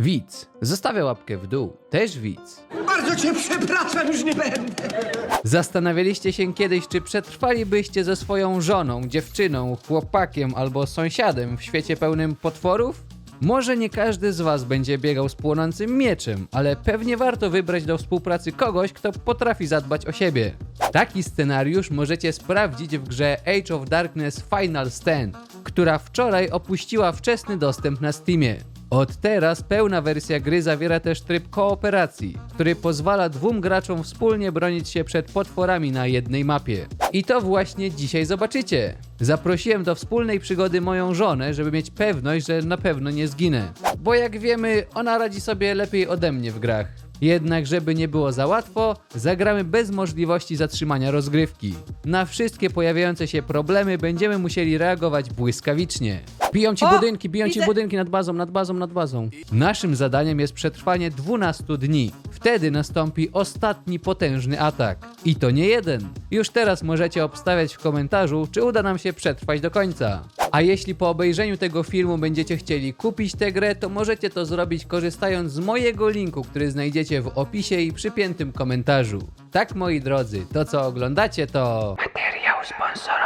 Widz. Zostawia łapkę w dół. Też widz. Bardzo cię przepraszam, już nie będę. Zastanawialiście się kiedyś, czy przetrwalibyście ze swoją żoną, dziewczyną, chłopakiem albo sąsiadem w świecie pełnym potworów? Może nie każdy z was będzie biegał z płonącym mieczem, ale pewnie warto wybrać do współpracy kogoś, kto potrafi zadbać o siebie. Taki scenariusz możecie sprawdzić w grze Age of Darkness Final Stand, która wczoraj opuściła wczesny dostęp na Steamie. Od teraz pełna wersja gry zawiera też tryb kooperacji, który pozwala dwóm graczom wspólnie bronić się przed potworami na jednej mapie. I to właśnie dzisiaj zobaczycie. Zaprosiłem do wspólnej przygody moją żonę, żeby mieć pewność, że na pewno nie zginę. Bo jak wiemy, ona radzi sobie lepiej ode mnie w grach. Jednak, żeby nie było za łatwo, zagramy bez możliwości zatrzymania rozgrywki. Na wszystkie pojawiające się problemy będziemy musieli reagować błyskawicznie. Biją ci O, budynki, biją ci widzę. budynki nad bazą, nad bazą, nad bazą. Naszym zadaniem jest przetrwanie 12 dni. Wtedy nastąpi ostatni potężny atak. I to nie jeden. Już teraz możecie obstawiać w komentarzu, czy uda nam się przetrwać do końca. A jeśli po obejrzeniu tego filmu będziecie chcieli kupić tę grę, to możecie to zrobić korzystając z mojego linku, który znajdziecie w opisie i przypiętym komentarzu. Tak moi drodzy, to co oglądacie to... Materiał sponsorowany.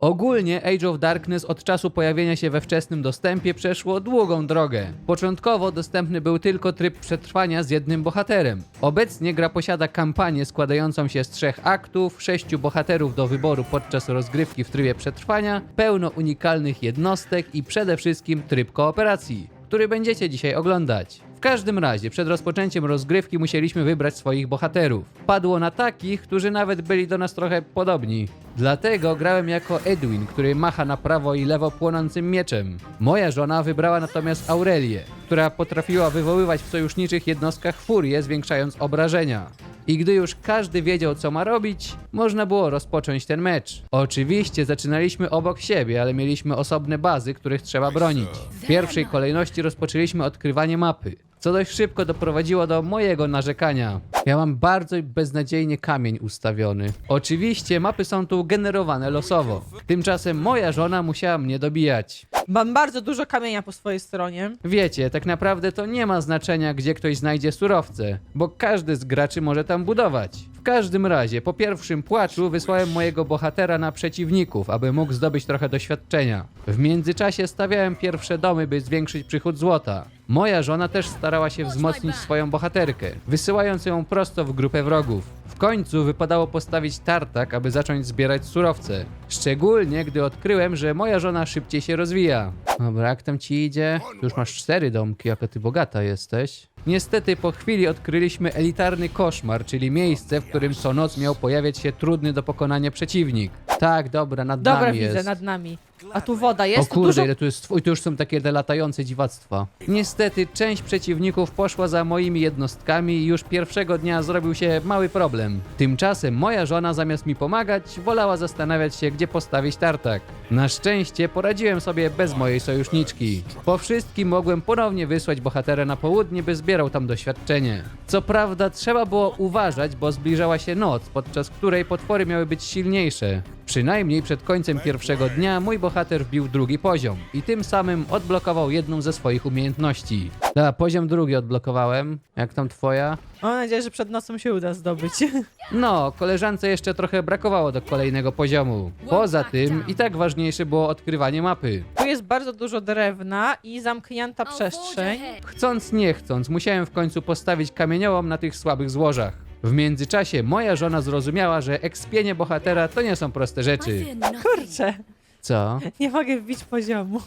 Ogólnie Age of Darkness od czasu pojawienia się we wczesnym dostępie przeszło długą drogę. Początkowo dostępny był tylko tryb przetrwania z jednym bohaterem. Obecnie gra posiada kampanię składającą się z trzech aktów, sześciu bohaterów do wyboru podczas rozgrywki w trybie przetrwania, pełno unikalnych jednostek i przede wszystkim tryb kooperacji, który będziecie dzisiaj oglądać. W każdym razie, przed rozpoczęciem rozgrywki musieliśmy wybrać swoich bohaterów. Padło na takich, którzy nawet byli do nas trochę podobni. Dlatego grałem jako Edwin, który macha na prawo i lewo płonącym mieczem. Moja żona wybrała natomiast Aurelię, która potrafiła wywoływać w sojuszniczych jednostkach furię, zwiększając obrażenia. I gdy już każdy wiedział, co ma robić, można było rozpocząć ten mecz. Oczywiście zaczynaliśmy obok siebie, ale mieliśmy osobne bazy, których trzeba bronić. W pierwszej kolejności rozpoczęliśmy odkrywanie mapy, co dość szybko doprowadziło do mojego narzekania. Ja mam bardzo beznadziejnie kamień ustawiony. Oczywiście mapy są tu generowane losowo. Tymczasem moja żona musiała mnie dobijać. Mam bardzo dużo kamienia po swojej stronie. Wiecie, tak naprawdę to nie ma znaczenia, gdzie ktoś znajdzie surowce, bo każdy z graczy może tam budować. Każdym razie, po pierwszym płaczu wysłałem mojego bohatera na przeciwników, aby mógł zdobyć trochę doświadczenia. W międzyczasie stawiałem pierwsze domy, by zwiększyć przychód złota. Moja żona też starała się wzmocnić swoją bohaterkę, wysyłając ją prosto w grupę wrogów. W końcu wypadało postawić tartak, aby zacząć zbierać surowce. Szczególnie, gdy odkryłem, że moja żona szybciej się rozwija. Dobra, jak tam ci idzie? Tu Już masz cztery domki, jaka ty bogata jesteś. Niestety po chwili odkryliśmy elitarny koszmar, czyli miejsce, w którym co noc miał pojawiać się trudny do pokonania przeciwnik. Tak, dobra, nad Dobra, nami widzę, jest. nad nami. A tu woda O jest, tu kurde, dużo... ile tu jest twój, tu już są takie te latające dziwactwa. Niestety, część przeciwników poszła za moimi jednostkami i już pierwszego dnia zrobił się mały problem. Tymczasem moja żona zamiast mi pomagać, wolała zastanawiać się, gdzie postawić tartak. Na szczęście poradziłem sobie bez mojej sojuszniczki. Po wszystkim mogłem ponownie wysłać bohatera na południe, by zbierał tam doświadczenie. Co prawda, trzeba było uważać, bo zbliżała się noc, podczas której potwory miały być silniejsze. Przynajmniej przed końcem pierwszego dnia mój bohater wbił drugi poziom i tym samym odblokował jedną ze swoich umiejętności. Da, poziom drugi odblokowałem. Jak tam twoja? Mam nadzieję, że przed nocą się uda zdobyć. No, koleżance jeszcze trochę brakowało do kolejnego poziomu. Poza tym i tak ważniejsze było odkrywanie mapy. Tu jest bardzo dużo drewna i zamknięta przestrzeń. Chcąc nie chcąc, musiałem w końcu postawić kamieniołom na tych słabych złożach. W międzyczasie moja żona zrozumiała, że ekspienie bohatera to nie są proste rzeczy. Kurczę, Co? nie mogę wbić poziomu.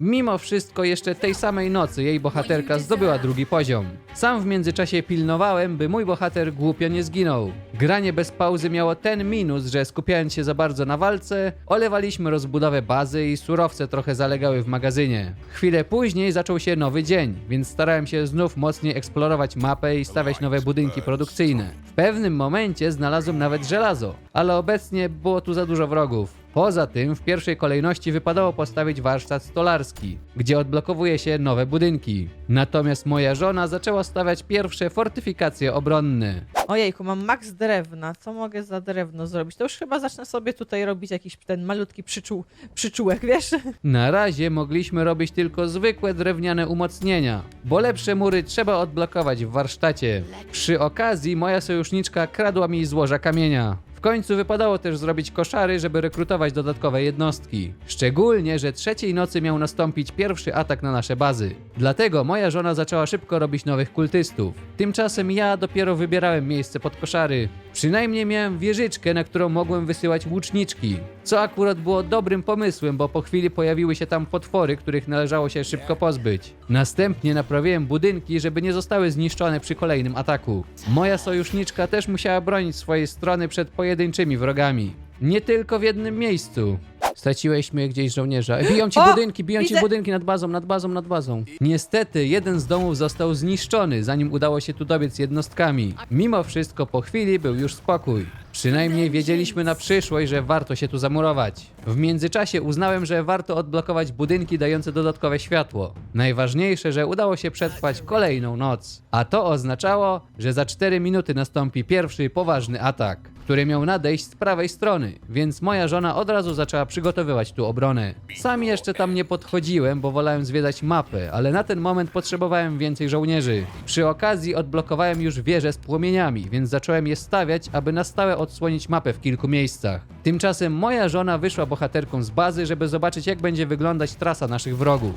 Mimo wszystko jeszcze tej samej nocy jej bohaterka zdobyła drugi poziom. Sam w międzyczasie pilnowałem, by mój bohater głupio nie zginął. Granie bez pauzy miało ten minus, że skupiając się za bardzo na walce, olewaliśmy rozbudowę bazy i surowce trochę zalegały w magazynie. Chwilę później zaczął się nowy dzień, więc starałem się znów mocniej eksplorować mapę i stawiać nowe budynki produkcyjne. W pewnym momencie znalazłem nawet żelazo, ale obecnie było tu za dużo wrogów. Poza tym w pierwszej kolejności wypadało postawić warsztat stolarski, gdzie odblokowuje się nowe budynki. Natomiast moja żona zaczęła stawiać pierwsze fortyfikacje obronne. Ojejku, mam max drewna. Co mogę za drewno zrobić? To już chyba zacznę sobie tutaj robić jakiś ten malutki przyczół, przyczółek, wiesz? Na razie mogliśmy robić tylko zwykłe drewniane umocnienia, bo lepsze mury trzeba odblokować w warsztacie. Przy okazji moja sojuszniczka kradła mi złoża kamienia. W końcu wypadało też zrobić koszary, żeby rekrutować dodatkowe jednostki. Szczególnie, że trzeciej nocy miał nastąpić pierwszy atak na nasze bazy. Dlatego moja żona zaczęła szybko robić nowych kultystów. Tymczasem ja dopiero wybierałem miejsce pod koszary. Przynajmniej miałem wieżyczkę, na którą mogłem wysyłać łuczniczki. Co akurat było dobrym pomysłem, bo po chwili pojawiły się tam potwory, których należało się szybko pozbyć. Następnie naprawiłem budynki, żeby nie zostały zniszczone przy kolejnym ataku. Moja sojuszniczka też musiała bronić swojej strony przed pojedynczymi wrogami. Nie tylko w jednym miejscu. Straciłyśmy gdzieś żołnierza. Biją ci O! budynki, biją ci Widzę! budynki nad bazą, nad bazą, nad bazą. Niestety, jeden z domów został zniszczony, zanim udało się tu dobiec z jednostkami. Mimo wszystko, po chwili był już spokój. Przynajmniej wiedzieliśmy na przyszłość, że warto się tu zamurować. W międzyczasie uznałem, że warto odblokować budynki dające dodatkowe światło. Najważniejsze, że udało się przetrwać kolejną noc. A to oznaczało, że za 4 minuty nastąpi pierwszy poważny atak który miał nadejść z prawej strony, więc moja żona od razu zaczęła przygotowywać tu obronę. Sam jeszcze tam nie podchodziłem, bo wolałem zwiedzać mapę, ale na ten moment potrzebowałem więcej żołnierzy. Przy okazji odblokowałem już wieże z płomieniami, więc zacząłem je stawiać, aby na stałe odsłonić mapę w kilku miejscach. Tymczasem moja żona wyszła bohaterką z bazy, żeby zobaczyć jak będzie wyglądać trasa naszych wrogów.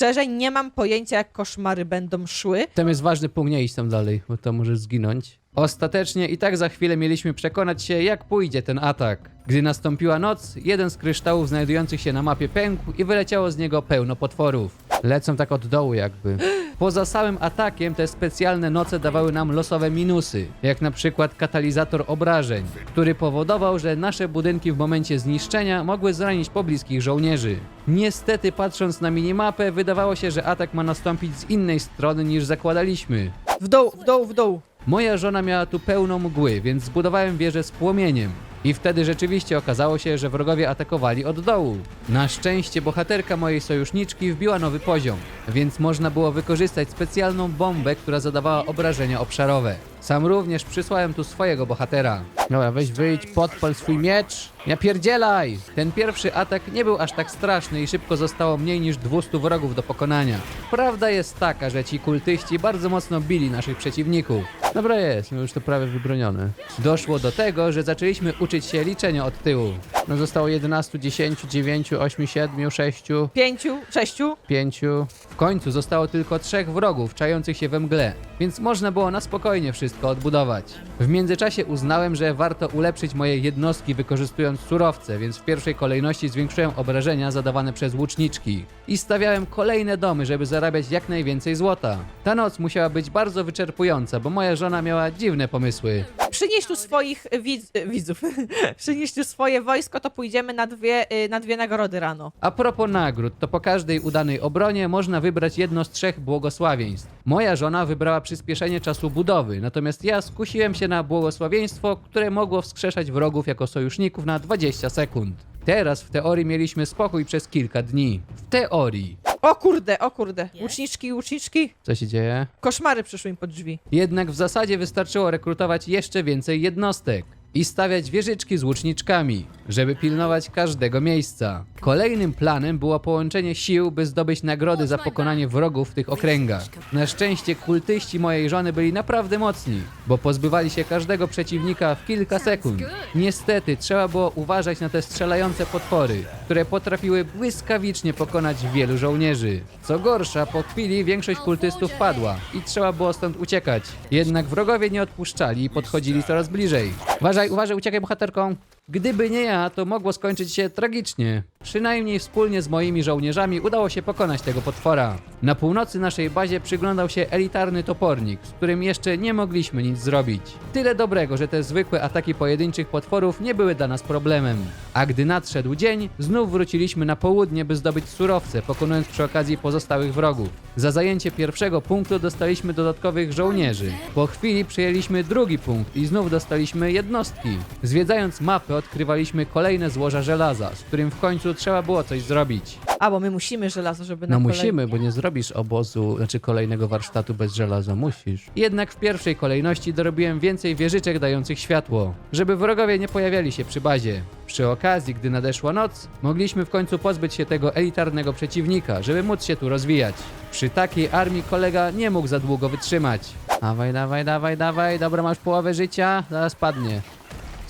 Szczerze, nie mam pojęcia, jak koszmary będą szły. Tam jest ważny punkt, nie iść tam dalej, bo to możesz zginąć. Ostatecznie i tak za chwilę mieliśmy przekonać się, jak pójdzie ten atak. Gdy nastąpiła noc, jeden z kryształów znajdujących się na mapie pękł i wyleciało z niego pełno potworów. Lecą tak od dołu jakby. Poza samym atakiem te specjalne noce dawały nam losowe minusy, jak na przykład katalizator obrażeń, który powodował, że nasze budynki w momencie zniszczenia mogły zranić pobliskich żołnierzy. Niestety patrząc na minimapę wydawało się, że atak ma nastąpić z innej strony niż zakładaliśmy. W dół, w dół, w dół. Moja żona miała tu pełno mgły, więc zbudowałem wieżę z płomieniem. I wtedy rzeczywiście okazało się, że wrogowie atakowali od dołu. Na szczęście bohaterka mojej sojuszniczki wbiła nowy poziom, więc można było wykorzystać specjalną bombę, która zadawała obrażenia obszarowe. Sam również przysłałem tu swojego bohatera. Dobra, weź wyjdź, podpal swój miecz. Ja pierdzielaj! Ten pierwszy atak nie był aż tak straszny i szybko zostało mniej niż 200 wrogów do pokonania. Prawda jest taka, że ci kultyści bardzo mocno bili naszych przeciwników. Dobra jest, no już to prawie wybronione. Doszło do tego, że zaczęliśmy uczyć się liczenia od tyłu. No zostało 11, 10, 9, 8, 7, 6, Pięciu, sześciu. 5. W końcu zostało tylko trzech wrogów czających się we mgle, więc można było na spokojnie wszystko odbudować. W międzyczasie uznałem, że warto ulepszyć moje jednostki wykorzystując surowce, więc w pierwszej kolejności zwiększyłem obrażenia zadawane przez łuczniczki i stawiałem kolejne domy, żeby zarabiać jak najwięcej złota. Ta noc musiała być bardzo wyczerpująca, bo moja żona miała dziwne pomysły. Przynieś tu swoich widz, widzów. Przynieś tu swoje wojsko, to pójdziemy na dwie, y, na dwie nagrody rano. A propos nagród, to po każdej udanej obronie można wybrać jedno z trzech błogosławieństw. Moja żona wybrała przyspieszenie czasu budowy, natomiast ja skusiłem się na błogosławieństwo, które mogło wskrzeszać wrogów jako sojuszników na 20 sekund. Teraz w teorii mieliśmy spokój przez kilka dni. W teorii. O kurde, o kurde. Łuczniczki, łuczniczki. Co się dzieje? Koszmary przyszły im pod drzwi. Jednak w zasadzie wystarczyło rekrutować jeszcze więcej jednostek i stawiać wieżyczki z łuczniczkami, żeby pilnować każdego miejsca. Kolejnym planem było połączenie sił, by zdobyć nagrody za pokonanie wrogów w tych okręgach. Na szczęście kultyści mojej żony byli naprawdę mocni, bo pozbywali się każdego przeciwnika w kilka sekund. Niestety trzeba było uważać na te strzelające potwory, które potrafiły błyskawicznie pokonać wielu żołnierzy. Co gorsza, po chwili większość kultystów padła i trzeba było stąd uciekać. Jednak wrogowie nie odpuszczali i podchodzili coraz bliżej. Uważaj, uważaj, uciekaj bohaterką! Gdyby nie ja, to mogło skończyć się tragicznie. Przynajmniej wspólnie z moimi żołnierzami udało się pokonać tego potwora. Na północy naszej bazie przyglądał się elitarny topornik, z którym jeszcze nie mogliśmy nic zrobić. Tyle dobrego, że te zwykłe ataki pojedynczych potworów nie były dla nas problemem. A gdy nadszedł dzień, znów wróciliśmy na południe, by zdobyć surowce, pokonując przy okazji pozostałych wrogów. Za zajęcie pierwszego punktu dostaliśmy dodatkowych żołnierzy. Po chwili przejęliśmy drugi punkt i znów dostaliśmy jednostki. Zwiedzając mapę odkrywaliśmy kolejne złoża żelaza, z którym w końcu trzeba było coś zrobić. A, bo my musimy żelazo, żeby na No kolej- musimy, bo nie zrobisz obozu, znaczy kolejnego warsztatu bez żelaza, musisz. Jednak w pierwszej kolejności dorobiłem więcej wieżyczek dających światło, żeby wrogowie nie pojawiali się przy bazie. Przy okazji, gdy nadeszła noc, mogliśmy w końcu pozbyć się tego elitarnego przeciwnika, żeby móc się tu rozwijać. Przy takiej armii kolega nie mógł za długo wytrzymać. Dawaj, dawaj, dawaj, dawaj, dobra, masz połowę życia, zaraz padnie.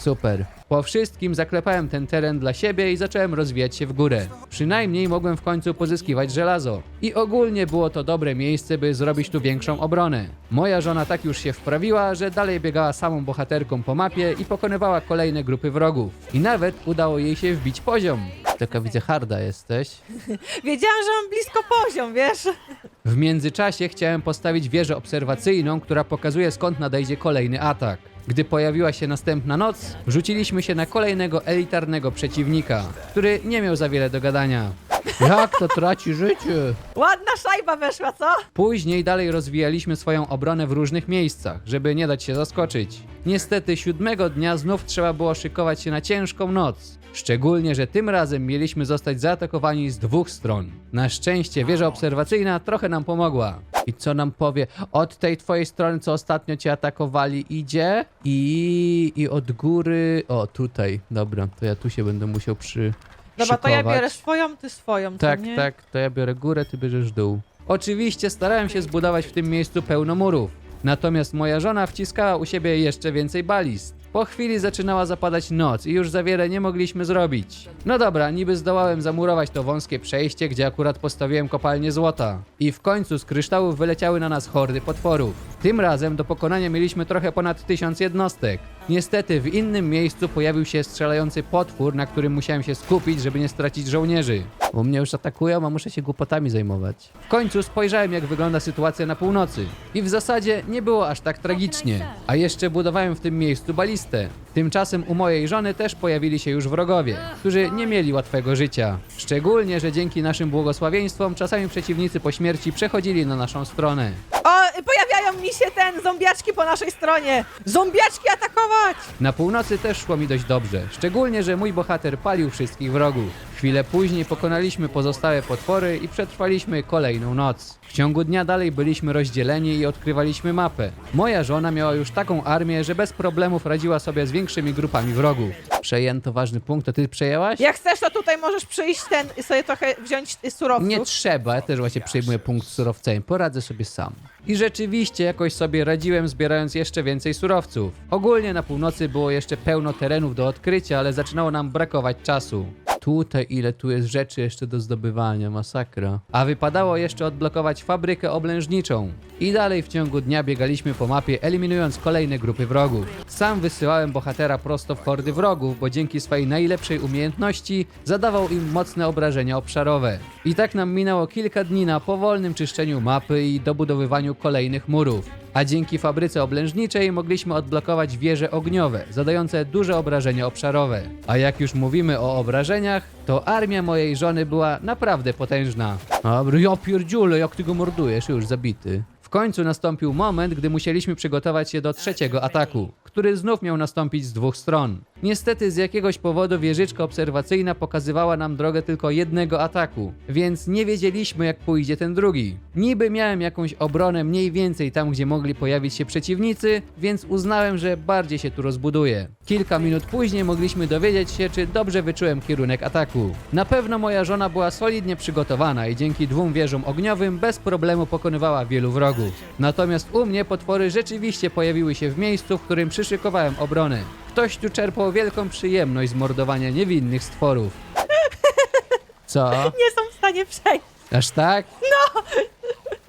Super. Po wszystkim zaklepałem ten teren dla siebie i zacząłem rozwijać się w górę. Przynajmniej mogłem w końcu pozyskiwać żelazo. I ogólnie było to dobre miejsce, by zrobić tu większą obronę. Moja żona tak już się wprawiła, że dalej biegała samą bohaterką po mapie i pokonywała kolejne grupy wrogów. I nawet udało jej się wbić poziom. Taka widzę harda jesteś. Wiedziałam, że mam blisko poziom, wiesz? W międzyczasie chciałem postawić wieżę obserwacyjną, która pokazuje skąd nadejdzie kolejny atak. Gdy pojawiła się następna noc, rzuciliśmy się na kolejnego elitarnego przeciwnika, który nie miał za wiele do gadania. Jak to traci życie? Ładna szajba weszła, co? Później dalej rozwijaliśmy swoją obronę w różnych miejscach, żeby nie dać się zaskoczyć. Niestety siódmego dnia znów trzeba było szykować się na ciężką noc. Szczególnie, że tym razem mieliśmy zostać zaatakowani z dwóch stron. Na szczęście wieża obserwacyjna trochę nam pomogła. I co nam powie? Od tej twojej strony, co ostatnio cię atakowali, idzie i, i od góry... O, tutaj. Dobra, to ja tu się będę musiał przy... Dobra, to ja biorę swoją, ty swoją, co Tak, nie? tak, to ja biorę górę, ty bierzesz dół. Oczywiście starałem się zbudować w tym miejscu pełno murów. Natomiast moja żona wciskała u siebie jeszcze więcej balist. Po chwili zaczynała zapadać noc i już za wiele nie mogliśmy zrobić. No dobra, niby zdołałem zamurować to wąskie przejście, gdzie akurat postawiłem kopalnię złota. I w końcu z kryształów wyleciały na nas hordy potworów. Tym razem do pokonania mieliśmy trochę ponad tysiąc jednostek. Niestety w innym miejscu pojawił się strzelający potwór, na którym musiałem się skupić, żeby nie stracić żołnierzy. Bo mnie już atakują, a muszę się głupotami zajmować. W końcu spojrzałem, jak wygląda sytuacja na północy. I w zasadzie nie było aż tak tragicznie. A jeszcze budowałem w tym miejscu balistę. Tymczasem u mojej żony też pojawili się już wrogowie, którzy nie mieli łatwego życia. Szczególnie, że dzięki naszym błogosławieństwom czasami przeciwnicy po śmierci przechodzili na naszą stronę. O, pojawiają mi się ten, zombiaczki po naszej stronie! Zombiaczki atakować! Na północy też szło mi dość dobrze, szczególnie, że mój bohater palił wszystkich wrogów. Chwilę później pokonaliśmy pozostałe potwory i przetrwaliśmy kolejną noc. W ciągu dnia dalej byliśmy rozdzieleni i odkrywaliśmy mapę. Moja żona miała już taką armię, że bez problemów radziła sobie z większymi grupami wrogów. Przejęto ważny punkt, to ty przejęłaś? Jak chcesz, to tutaj możesz przyjść ten i sobie trochę wziąć y, surowców. Nie trzeba, ja też właśnie przejmuję punkt surowcem, poradzę sobie sam. I rzeczywiście jakoś sobie radziłem zbierając jeszcze więcej surowców. Ogólnie na północy było jeszcze pełno terenów do odkrycia, ale zaczynało nam brakować czasu. Tutaj ile tu jest rzeczy jeszcze do zdobywania, masakra. A wypadało jeszcze odblokować fabrykę oblężniczą. I dalej w ciągu dnia biegaliśmy po mapie, eliminując kolejne grupy wrogów. Sam wysyłałem bohatera prosto w hordy wrogów, bo dzięki swojej najlepszej umiejętności zadawał im mocne obrażenia obszarowe. I tak nam minęło kilka dni na powolnym czyszczeniu mapy i dobudowywaniu kolejnych murów. A dzięki fabryce oblężniczej mogliśmy odblokować wieże ogniowe, zadające duże obrażenia obszarowe. A jak już mówimy o obrażeniach, to armia mojej żony była naprawdę potężna. Dobra, ja pierdziule, jak ty go mordujesz, już zabity. W końcu nastąpił moment, gdy musieliśmy przygotować się do trzeciego ataku, który znów miał nastąpić z dwóch stron. Niestety z jakiegoś powodu wieżyczka obserwacyjna pokazywała nam drogę tylko jednego ataku, więc nie wiedzieliśmy jak pójdzie ten drugi. Niby miałem jakąś obronę mniej więcej tam, gdzie mogli pojawić się przeciwnicy, więc uznałem, że bardziej się tu rozbuduję. Kilka minut później mogliśmy dowiedzieć się, czy dobrze wyczułem kierunek ataku. Na pewno moja żona była solidnie przygotowana i dzięki dwóm wieżom ogniowym bez problemu pokonywała wielu wrogów. Natomiast u mnie potwory rzeczywiście pojawiły się w miejscu, w którym przyszykowałem obronę. Ktoś tu czerpał wielką przyjemność z mordowania niewinnych stworów. Co? Nie są w stanie przejść. Aż tak? No!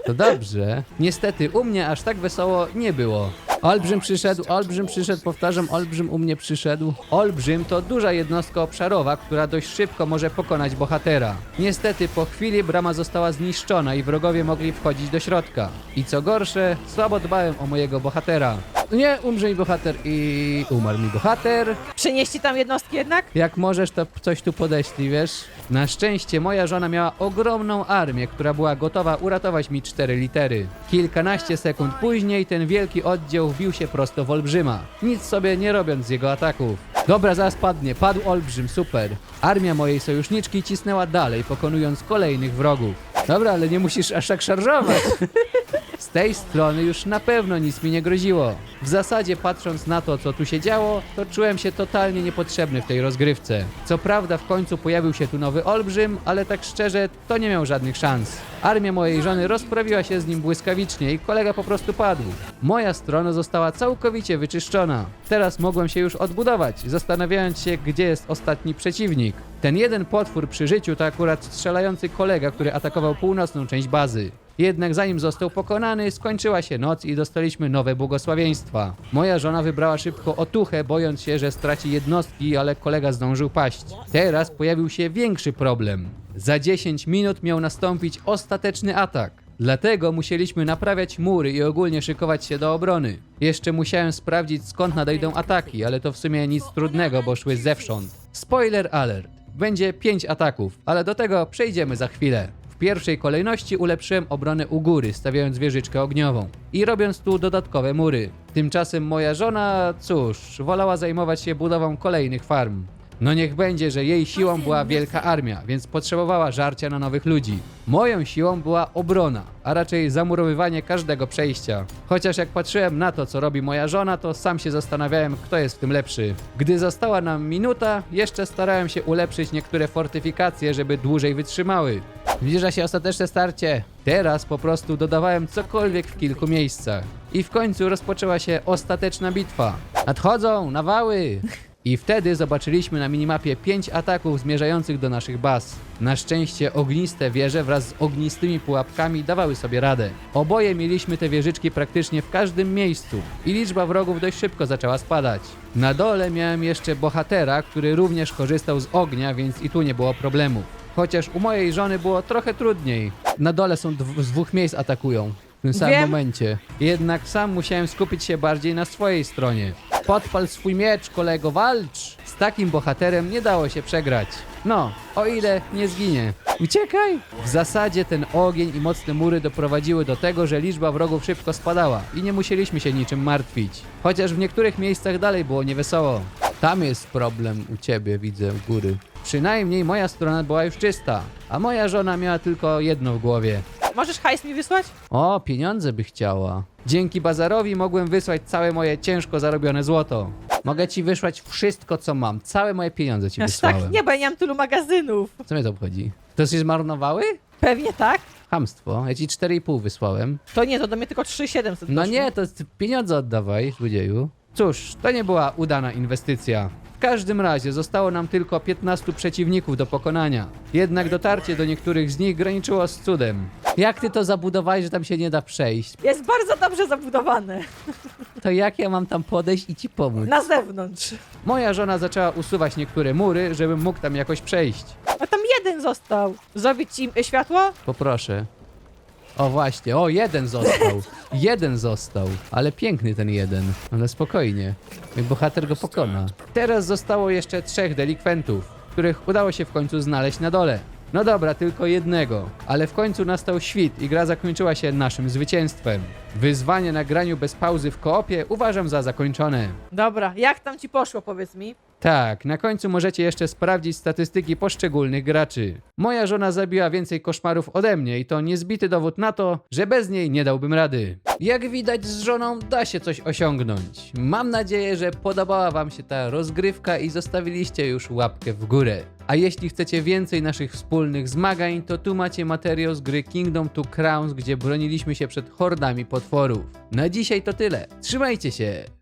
To dobrze. Niestety u mnie aż tak wesoło nie było. Olbrzym przyszedł, olbrzym przyszedł, powtarzam, olbrzym u mnie przyszedł. Olbrzym to duża jednostka obszarowa, która dość szybko może pokonać bohatera. Niestety po chwili brama została zniszczona i wrogowie mogli wchodzić do środka. I co gorsze, słabo dbałem o mojego bohatera. Nie, umrze mi bohater i umarł mi bohater. Przynieść ci tam jednostki jednak? Jak możesz, to coś tu podeślij, wiesz? Na szczęście moja żona miała ogromną armię, która była gotowa uratować mi cztery litery. Kilkanaście sekund później ten wielki oddział wbił się prosto w olbrzyma, nic sobie nie robiąc z jego ataków. Dobra, zaraz padnie. Padł olbrzym, super. Armia mojej sojuszniczki cisnęła dalej, pokonując kolejnych wrogów. Dobra, ale nie musisz aż tak szarżować. Tej strony już na pewno nic mi nie groziło. W zasadzie patrząc na to, co tu się działo, to czułem się totalnie niepotrzebny w tej rozgrywce. Co prawda w końcu pojawił się tu nowy olbrzym, ale tak szczerze to nie miał żadnych szans. Armia mojej żony rozprawiła się z nim błyskawicznie i kolega po prostu padł. Moja strona została całkowicie wyczyszczona. Teraz mogłem się już odbudować, zastanawiając się, gdzie jest ostatni przeciwnik. Ten jeden potwór przy życiu to akurat strzelający kolega, który atakował północną część bazy. Jednak zanim został pokonany, skończyła się noc i dostaliśmy nowe błogosławieństwa. Moja żona wybrała szybko otuchę, bojąc się, że straci jednostki, ale kolega zdążył paść. Teraz pojawił się większy problem. Za 10 minut miał nastąpić ostateczny atak. Dlatego musieliśmy naprawiać mury i ogólnie szykować się do obrony. Jeszcze musiałem sprawdzić skąd nadejdą ataki, ale to w sumie nic trudnego, bo szły zewsząd. Spoiler alert. Będzie 5 ataków, ale do tego przejdziemy za chwilę. Pierwszej kolejności ulepszyłem obronę u góry, stawiając wieżyczkę ogniową i robiąc tu dodatkowe mury. Tymczasem moja żona, cóż, wolała zajmować się budową kolejnych farm. No niech będzie, że jej siłą była wielka armia, więc potrzebowała żarcia na nowych ludzi. Moją siłą była obrona, a raczej zamurowywanie każdego przejścia. Chociaż jak patrzyłem na to, co robi moja żona, to sam się zastanawiałem, kto jest w tym lepszy. Gdy została nam minuta, jeszcze starałem się ulepszyć niektóre fortyfikacje, żeby dłużej wytrzymały. Zbliża się ostateczne starcie. Teraz po prostu dodawałem cokolwiek w kilku miejscach. I w końcu rozpoczęła się ostateczna bitwa. Nadchodzą nawały! I wtedy zobaczyliśmy na minimapie 5 ataków zmierzających do naszych baz. Na szczęście ogniste wieże wraz z ognistymi pułapkami dawały sobie radę. Oboje mieliśmy te wieżyczki praktycznie w każdym miejscu i liczba wrogów dość szybko zaczęła spadać. Na dole miałem jeszcze bohatera, który również korzystał z ognia, więc i tu nie było problemów. Chociaż u mojej żony było trochę trudniej. Na dole są dw- z dwóch miejsc atakują. W tym samym Wiem. momencie. Jednak sam musiałem skupić się bardziej na swojej stronie. Podpal swój miecz, kolego, walcz! Z takim bohaterem nie dało się przegrać. No, o ile nie zginie. Uciekaj! W zasadzie ten ogień i mocne mury doprowadziły do tego, że liczba wrogów szybko spadała i nie musieliśmy się niczym martwić. Chociaż w niektórych miejscach dalej było niewesoło. Tam jest problem u ciebie, widzę, u góry. Przynajmniej moja strona była już czysta, a moja żona miała tylko jedno w głowie. Możesz hajs mi wysłać? O, pieniądze by chciała. Dzięki bazarowi mogłem wysłać całe moje ciężko zarobione złoto. Mogę ci wysłać wszystko, co mam. Całe moje pieniądze ci Aż wysłałem. tak, nie, bo ja nie mam tylu magazynów. Co mnie to obchodzi? To się zmarnowały? Pewnie tak. Hamstwo. Ja ci 4,5 wysłałem. To nie, to do mnie tylko 3700 No doszło. nie, to jest- pieniądze oddawaj, złodzieju. Cóż, to nie była udana inwestycja. W każdym razie zostało nam tylko 15 przeciwników do pokonania. Jednak dotarcie do niektórych z nich graniczyło z cudem. Jak ty to zabudowałeś, że tam się nie da przejść? Jest bardzo dobrze zabudowane. To jak ja mam tam podejść i ci pomóc? Na zewnątrz. Moja żona zaczęła usuwać niektóre mury, żebym mógł tam jakoś przejść. A tam jeden został. Zrobić ci y, światło? Poproszę. O właśnie, o jeden został. Jeden został. Ale piękny ten jeden. Ale spokojnie. Mój bohater go pokona. Teraz zostało jeszcze trzech delikwentów, których udało się w końcu znaleźć na dole. No dobra, tylko jednego. Ale w końcu nastał świt i gra zakończyła się naszym zwycięstwem. Wyzwanie na graniu bez pauzy w koopie uważam za zakończone. Dobra, jak tam ci poszło, powiedz mi? Tak, na końcu możecie jeszcze sprawdzić statystyki poszczególnych graczy. Moja żona zabiła więcej koszmarów ode mnie i to niezbity dowód na to, że bez niej nie dałbym rady. Jak widać z żoną da się coś osiągnąć. Mam nadzieję, że podobała wam się ta rozgrywka i zostawiliście już łapkę w górę. A jeśli chcecie więcej naszych wspólnych zmagań, to tu macie materiał z gry Kingdom Two Crowns, gdzie broniliśmy się przed hordami potworów. Na dzisiaj to tyle. Trzymajcie się!